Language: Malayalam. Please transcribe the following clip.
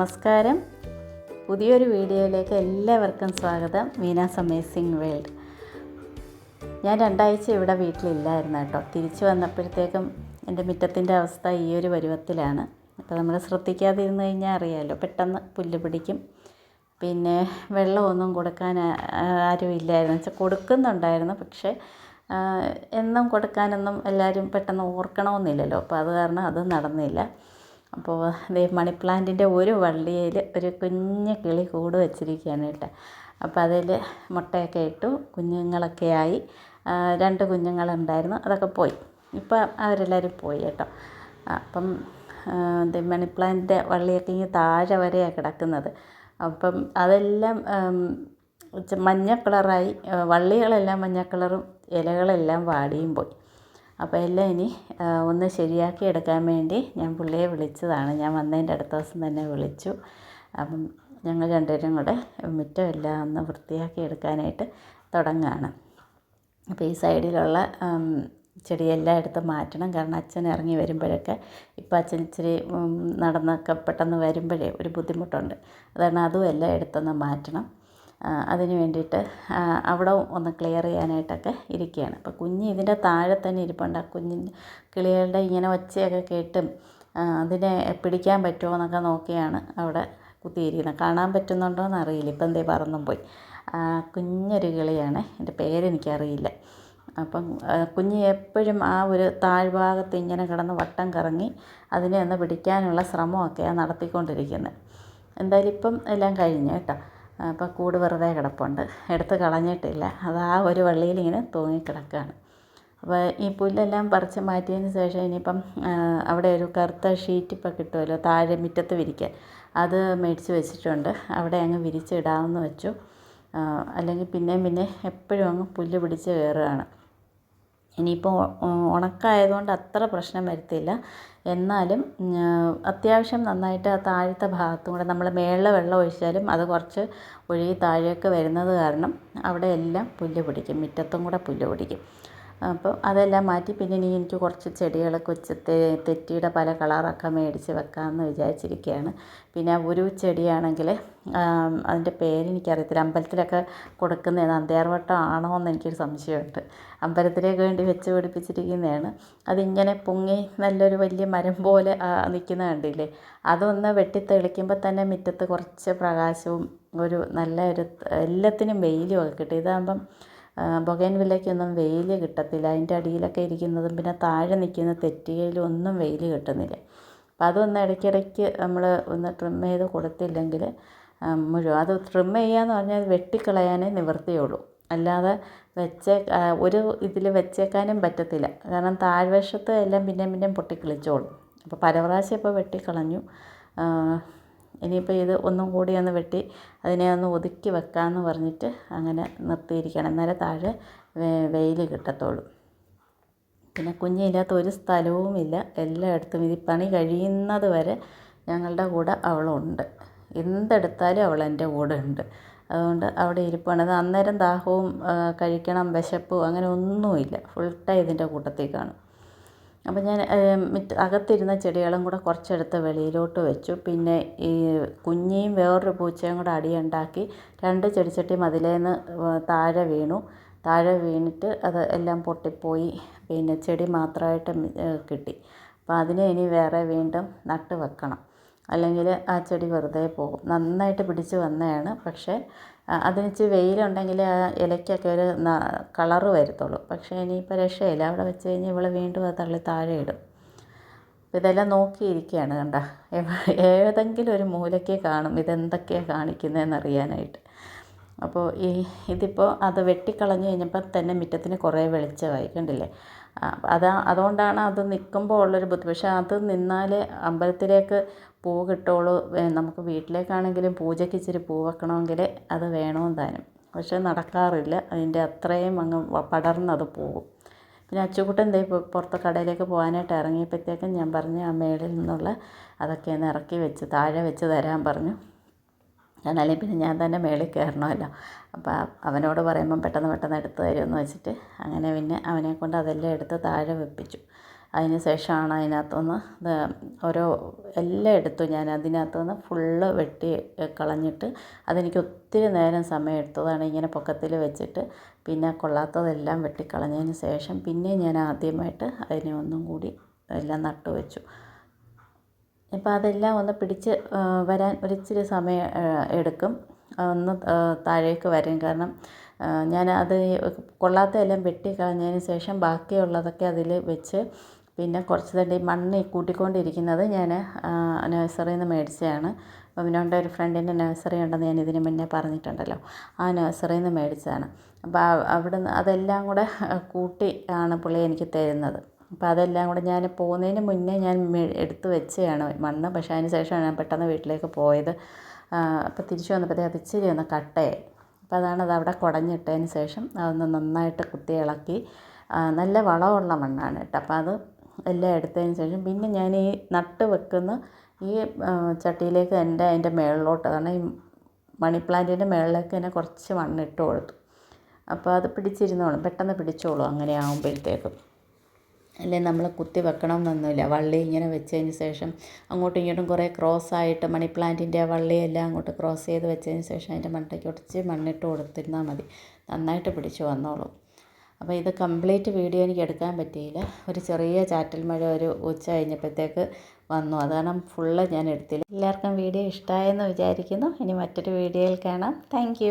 നമസ്കാരം. പുതിയൊരു വീഡിയോയിലേക്ക് എല്ലാവർക്കും സ്വാഗതം. Meena's amazing world. ഞാൻ രണ്ടാഴ്ച ഇവിടെ വീട്ടിലില്ലായിരുന്നു കേട്ടോ. തിരിച്ചു വന്നപ്പോഴത്തേക്കും എന്റെ മുറ്റത്തിന്റെ അവസ്ഥ ഈ ഒരു പരുവത്തിലാണ്. അപ്പോൾ നമ്മൾ ശ്രദ്ധിക്കാതെ ഇരുന്ന് കഴിഞ്ഞാൽ അറിയാമല്ലോ പെട്ടെന്ന് പുല്ല് പിടിക്കും. പിന്നെ വെള്ളമൊന്നും കൊടുക്കാൻ ആരും ഇല്ലായിരുന്നു. വെച്ചാൽ കൊടുക്കുന്നുണ്ടായിരുന്നു. പക്ഷേ എന്നും കൊടുക്കാനൊന്നും എല്ലാവരും പെട്ടെന്ന് ഓർക്കണമെന്നില്ലല്ലോ. അപ്പോൾ അത് കാരണം അത് നടന്നില്ല. അപ്പോൾ ദേ മണി പ്ലാന്റിന്റെ ഒരു വള്ളിയിൽ ഒരു കുഞ്ഞ് കിളി കൂട് വെച്ചിരിക്കുകയാണ് കേട്ടോ. അപ്പോൾ അതിൽ മുട്ടയൊക്കെ ഇട്ടു കുഞ്ഞുങ്ങളൊക്കെ ആയി. രണ്ട് കുഞ്ഞുങ്ങളുണ്ടായിരുന്നു അതൊക്കെ പോയി. ഇപ്പം അവരെല്ലാവരും പോയി കേട്ടോ. അപ്പം മണി പ്ലാന്റിന്റെ വള്ളിയൊക്കെ ഇങ്ങനെ താഴെ വരെയാണ് കിടക്കുന്നത്. അപ്പം അതെല്ലാം മഞ്ഞ കളറായി. വള്ളികളെല്ലാം മഞ്ഞ കളറും ഇലകളെല്ലാം വാടിയും പോയി. അപ്പോൾ എല്ലാം ഇനി ഒന്ന് ശരിയാക്കി എടുക്കാൻ വേണ്ടി ഞാൻ പുള്ളിയെ വിളിച്ചതാണ്. ഞാൻ വന്നതിന്റെ അടുത്ത ദിവസം തന്നെ വിളിച്ചു. അപ്പം ഞങ്ങൾ രണ്ടുപേരും കൂടെ മുറ്റം എല്ലാം ഒന്ന് വൃത്തിയാക്കി എടുക്കാനായിട്ട് തുടങ്ങുകയാണ് അപ്പോൾ ഈ സൈഡിലുള്ള ചെടിയെല്ലാം എടുത്ത് മാറ്റണം. കാരണം അച്ഛൻ ഇറങ്ങി വരുമ്പോഴൊക്കെ ഇപ്പം അച്ഛൻ ഇച്ചിരി നടന്നൊക്കെ പെട്ടെന്ന് വരുമ്പോഴേ ഒരു ബുദ്ധിമുട്ടുണ്ട്. അതാണ് അതും എല്ലാം എടുത്തൊന്ന് മാറ്റണം. അതിന് വേണ്ടിയിട്ട് അവിടെ ഒന്ന് ക്ലിയർ ചെയ്യാനായിട്ടൊക്കെ ഇരിക്കുകയാണ്. അപ്പോൾ കുഞ്ഞ് ഇതിന്റെ താഴെ തന്നെ ഇരിപ്പുണ്ട്. കുഞ്ഞിന്റെ കിളികളുടെ ഇങ്ങനെ ഒച്ചയൊക്കെ കേട്ടും അതിനെ പിടിക്കാൻ പറ്റുമോ എന്നൊക്കെ നോക്കിയാണ് അവിടെ കുത്തിയിരിക്കുന്നത്. കാണാൻ പറ്റുന്നുണ്ടോ എന്നറിയില്ല. ഇപ്പം എന്തേ പറന്നും പോയി. കുഞ്ഞൊരു കിളിയാണ്. എന്റെ പേരെനിക്കറിയില്ല അപ്പം കുഞ്ഞ് എപ്പോഴും ആ ഒരു താഴ്ഭാഗത്ത് ഇങ്ങനെ കിടന്ന് വട്ടം കറങ്ങി അതിനെ ഒന്ന് പിടിക്കാനുള്ള ശ്രമമൊക്കെയാണ് നടത്തിക്കൊണ്ടിരിക്കുന്നത്. എന്തായാലും ഇപ്പം എല്ലാം കഴിഞ്ഞു കേട്ടോ. അപ്പം കൂട് വെറുതെ കിടപ്പുണ്ട്. എടുത്ത് കളഞ്ഞിട്ടില്ല. അത് ആ ഒരു വള്ളിയിൽ ഇങ്ങനെ തൂങ്ങിക്കിടക്കുകയാണ് അപ്പോൾ ഈ പുല്ലെല്ലാം പറിച്ച് മാറ്റിയതിന് ശേഷം ഇനിയിപ്പം അവിടെ ഒരു കറുത്ത ഷീറ്റ് ഇപ്പം കിട്ടുമല്ലോ താഴെ മുറ്റത്ത് വിരിക്കാൻ. അത് മേടിച്ച് വെച്ചിട്ടുണ്ട്. അവിടെ അങ്ങ് വിരിച്ചിടാമെന്ന് വെച്ചു. അല്ലെങ്കിൽ പിന്നെയും പിന്നെ എപ്പോഴും അങ്ങ് പുല്ല് പിടിച്ച് കയറുകയാണ്. ഇനിയിപ്പോൾ ഉണക്കായതുകൊണ്ട് അത്ര പ്രശ്നം വരത്തില്ല. എന്നാലും അത്യാവശ്യം നന്നായിട്ട് ആ താഴത്തെ ഭാഗത്തും കൂടെ നമ്മൾ മേളിലെ വെള്ളം ഒഴിച്ചാലും അത് കുറച്ച് ഒഴുകി താഴേക്ക് വരുന്നത് കാരണം അവിടെ എല്ലാം പുല്ല് പിടിക്കും മുറ്റത്തും കൂടെ പുല്ല് പിടിക്കും. അപ്പോൾ അതെല്ലാം മാറ്റി പിന്നെ ഇനി എനിക്ക് കുറച്ച് ചെടികളൊക്കെ വെച്ച് തെറ്റിയുടെ പല കളറൊക്കെ മേടിച്ച് വെക്കാമെന്ന് വിചാരിച്ചിരിക്കുകയാണ്. പിന്നെ ഒരു ചെടിയാണെങ്കിൽ അതിന്റെ പേരെനിക്കറിയത്തില്ല അമ്പലത്തിലൊക്കെ കൊടുക്കുന്ന നന്ദ്യാർവട്ടം ആണോ എന്ന് എനിക്കൊരു സംശയമുണ്ട്. അമ്പലത്തിലേക്ക് വേണ്ടി വെച്ച് പിടിപ്പിച്ചിരിക്കുന്നതാണ്. അതിങ്ങനെ പൊങ്ങി നല്ലൊരു വലിയ മരം പോലെ നിൽക്കുന്ന കണ്ടില്ലേ? അതൊന്ന് വെട്ടിത്തെളിക്കുമ്പോൾ തന്നെ മുറ്റത്ത് കുറച്ച് പ്രകാശവും ഒരു നല്ല ഒരു എല്ലാത്തിനും വെയിലും ഒക്കെ കിട്ടും. ഇതാകുമ്പം ബൊഗൈൻ വില്ലയ്ക്കൊന്നും വെയിൽ കിട്ടത്തില്ല. അതിന്റെ അടിയിലൊക്കെ ഇരിക്കുന്നതും പിന്നെ താഴെ നിൽക്കുന്ന തെറ്റിയിലും ഒന്നും വെയിൽ കിട്ടുന്നില്ല. അപ്പം അതൊന്ന് ഇടയ്ക്കിടയ്ക്ക് നമ്മൾ ഒന്ന് ട്രിം ചെയ്ത് കൊടുത്തില്ലെങ്കിൽ മുഴുവൻ. അത് ട്രിം ചെയ്യാന്ന് പറഞ്ഞാൽ വെട്ടിക്കളയാനേ നിവൃത്തിയുള്ളൂ. അല്ലാതെ വെച്ചേ ഒരു ഇതിൽ വെച്ചേക്കാനും പറ്റത്തില്ല. കാരണം താഴ്വശത്ത് എല്ലാം പിന്നെയും പിന്നെയും പൊട്ടിക്കിളിച്ചോളും. അപ്പോൾ പല ഇപ്പോൾ വെട്ടിക്കളഞ്ഞു. ഇനിയിപ്പോൾ ഇത് ഒന്നും കൂടി ഒന്ന് വെട്ടി അതിനെ ഒന്ന് ഒതുക്കി വെക്കാമെന്ന് പറഞ്ഞിട്ട് അങ്ങനെ നിർത്തിയിരിക്കണം. എന്നാലേ താഴെ വെയിൽ കിട്ടത്തുള്ളൂ. പിന്നെ കുഞ്ഞില്ലാത്ത ഒരു സ്ഥലവുമില്ല എല്ലായിടത്തും ഇത് പണി കഴിയുന്നത് വരെ ഞങ്ങളുടെ കൂടെ അവളുണ്ട്. എന്തെടുത്താലും അവൾ എന്റെ കൂടെ ഉണ്ട്. അതുകൊണ്ട് അവിടെ ഇരിപ്പാണ് അത് അന്നേരം ദാഹവും കഴിക്കണം വിശപ്പും അങ്ങനെ ഒന്നുമില്ല. ഫുൾ ടൈം ഇതിന്റെ കൂട്ടത്തിൽ കാണും. അപ്പം ഞാൻ അകത്തിരുന്ന ചെടികളും കൂടെ കുറച്ചെടുത്ത് വെളിയിലോട്ട് വെച്ചു. പിന്നെ ഈ കുഞ്ഞിയും വേറൊരു പൂച്ചയും കൂടെ അടിയുണ്ടാക്കി രണ്ട് ചെടിച്ചട്ടി മതിലേന്ന് താഴെ വീണു. താഴെ വീണിട്ട് അത് എല്ലാം പൊട്ടിപ്പോയി. പിന്നെ ചെടി മാത്രമായിട്ട് കിട്ടി. അപ്പം അതിനെ ഇനി വേറെ വീണ്ടും നട്ട് വെക്കണം. അല്ലെങ്കിൽ ആ ചെടി വെറുതെ പോകും. നന്നായിട്ട് പിടിച്ച് വന്നതാണ്. പക്ഷേ ആ, അതിന് ഇച്ചിരി വെയിലുണ്ടെങ്കിൽ ആ ഇലയ്ക്കൊക്കെ ഒരു കളറ് വരത്തുള്ളൂ. പക്ഷേ ഇനിയിപ്പോൾ രക്ഷയില്ല. അവിടെ വെച്ച് കഴിഞ്ഞാൽ ഇവൾ വീണ്ടും അത് തള്ളി താഴെ ഇടും. ഇതെല്ലാം നോക്കിയിരിക്കുകയാണ് കണ്ട. ഏതെങ്കിലും ഒരു മൂലയ്ക്ക് കാണും ഇതെന്തൊക്കെയാണ് കാണിക്കുന്നതെന്ന് അറിയാനായിട്ട്. അപ്പോൾ ഈ ഇതിപ്പോൾ അത് വെട്ടിക്കളഞ്ഞു കഴിഞ്ഞപ്പോൾ തന്നെ മുറ്റത്തിന് കുറേ വെളിച്ചമായി. കണ്ടില്ലേ? അതാ അതുകൊണ്ടാണ് അത് നിൽക്കുമ്പോൾ ഉള്ളൊരു ബുദ്ധി പക്ഷേ അത് നിന്നാൽ അമ്പലത്തിലേക്ക് പൂ കിട്ടുള്ളൂ നമുക്ക് വീട്ടിലേക്കാണെങ്കിലും പൂജയ്ക്ക് ഇച്ചിരി പൂ വെക്കണമെങ്കിൽ അത് വേണമെന്ന് താനും. പക്ഷേ നടക്കാറില്ല. അതിന്റെ അത്രയും അങ്ങ് പടർന്നത് പോകും പിന്നെ അച്ചുകൂട്ടൻ ദേ പുറത്ത് കടയിലേക്ക് പോകാനായിട്ട് ഇറങ്ങിയപ്പോഴത്തേക്കും ഞാൻ പറഞ്ഞു ആ മേളിൽ നിന്നുള്ള അതൊക്കെ ഒന്ന് ഇറക്കി വെച്ച് താഴെ വെച്ച് തരാൻ പറഞ്ഞു. എന്നാലും പിന്നെ ഞാൻ തന്നെ മേളിൽ കയറണമല്ലോ. അപ്പോൾ അവനോട് പറയുമ്പം പെട്ടെന്ന് പെട്ടെന്ന് എടുത്ത് തരുമെന്ന് വെച്ചിട്ട് അങ്ങനെ പിന്നെ അവനെ കൊണ്ട് അതെല്ലാം എടുത്ത് താഴെ വെപ്പിച്ചു. അതിന് ശേഷമാണ് അതിനകത്തുനിന്ന് ഓരോ എല്ലാം എടുത്തു ഞാൻ അതിനകത്തുനിന്ന് ഫുള്ള് വെട്ടി കളഞ്ഞിട്ട് അതെനിക്ക് ഒത്തിരി നേരം സമയം എടുത്തതാണ് ഇങ്ങനെ പൊക്കത്തിൽ വെച്ചിട്ട് പിന്നെ കൊള്ളാത്തതെല്ലാം വെട്ടിക്കളഞ്ഞതിന് ശേഷം പിന്നെ ഞാൻ ആദ്യമായിട്ട് അതിനെ ഒന്നും കൂടി എല്ലാം നട്ടു വെച്ചു. ഇപ്പോൾ അതെല്ലാം ഒന്ന് പിടിച്ച് വരാൻ ഒരിച്ചിരി സമയം എടുക്കും. ഒന്ന് താഴേക്ക് വരും. കാരണം ഞാൻ അത് കൊള്ളാത്തതെല്ലാം വെട്ടി കളഞ്ഞതിന് ശേഷം ബാക്കിയുള്ളതൊക്കെ അതിൽ വെച്ച് പിന്നെ കുറച്ച് തണ്ടി മണ്ണ് കൂട്ടിക്കൊണ്ടിരിക്കുന്നത് ഞാൻ നഴ്സറിയിൽ നിന്ന് മേടിച്ചതാണ്. ബബിനോന്റെ ഒരു ഫ്രണ്ടിന്റെ നഴ്സറി ഉണ്ടെന്ന് ഞാൻ ഇതിന് മുന്നേ പറഞ്ഞിട്ടുണ്ടല്ലോ. ആ നഴ്സറിയിൽ നിന്ന് മേടിച്ചതാണ്. അപ്പോൾ അവിടുന്ന് അതെല്ലാം കൂടെ കൂട്ടി ആണ് പുള്ളി എനിക്ക് തരുന്നത്. അപ്പോൾ അതെല്ലാം കൂടെ ഞാൻ പോകുന്നതിന് മുന്നേ ഞാൻ എടുത്ത് വെച്ചതാണ് മണ്ണ്. പക്ഷേ അതിന് ശേഷമാണ് ഞാൻ പെട്ടെന്ന് വീട്ടിലേക്ക് പോയത്. അപ്പോൾ തിരിച്ചു വന്നപ്പോഴത്തേക്ക് അത് ഇച്ചിരി ഒന്ന് കട്ടയായി. അപ്പോൾ അതാണ് അത് അവിടെ കുടഞ്ഞിട്ടതിന് ശേഷം അതൊന്ന് നന്നായിട്ട് കുത്തി ഇളക്കി. നല്ല വളമുള്ള മണ്ണാണ് കേട്ടോ. അപ്പോൾ അത് എല്ലാം എടുത്തതിന് ശേഷം പിന്നെ ഞാൻ ഈ നട്ട് വെക്കുന്ന ഈ ചട്ടിയിലേക്ക് എന്റെ അതിന്റെ മുകളിലോട്ട് കാരണം ഈ മണി പ്ലാന്റിന്റെ മുകളിലേക്ക് തന്നെ കുറച്ച് മണ്ണിട്ട് കൊടുത്തു. അപ്പോൾ അത് പിടിച്ചിരുന്നോളും പെട്ടെന്ന് പിടിച്ചോളും അങ്ങനെ ആകുമ്പോഴത്തേക്കും അല്ലെങ്കിൽ നമ്മൾ കുത്തി വെക്കണമെന്നൊന്നുമില്ല. വള്ളി ഇങ്ങനെ വെച്ചതിന് ശേഷം അങ്ങോട്ടും ഇങ്ങോട്ടും കുറേ ക്രോസ് ആയിട്ട് മണി പ്ലാന്റിന്റെ വള്ളിയെല്ലാം അങ്ങോട്ട് ക്രോസ് ചെയ്ത് വെച്ചതിന് ശേഷം അതിന്റെ മണ്ടയ്ക്ക് ഒടിച്ച് മണ്ണിട്ട് കൊടുത്തിരുന്നാൽ മതി. നന്നായിട്ട് പിടിച്ച് വന്നോളും. അപ്പോൾ ഇത് കംപ്ലീറ്റ് വീഡിയോ എനിക്ക് എടുക്കാൻ പറ്റിയില്ല. ഒരു ചെറിയ ചാറ്റൽ മഴ ഒരു ഉച്ച കഴിഞ്ഞപ്പോഴത്തേക്ക് വന്നു. അത് കാരണം ഫുള്ള് ഞാൻ എടുത്തില്ല. എല്ലാവർക്കും വീഡിയോ ഇഷ്ടമായെന്ന് വിചാരിക്കുന്നു. ഇനി മറ്റൊരു വീഡിയോയിൽ കാണാം. താങ്ക്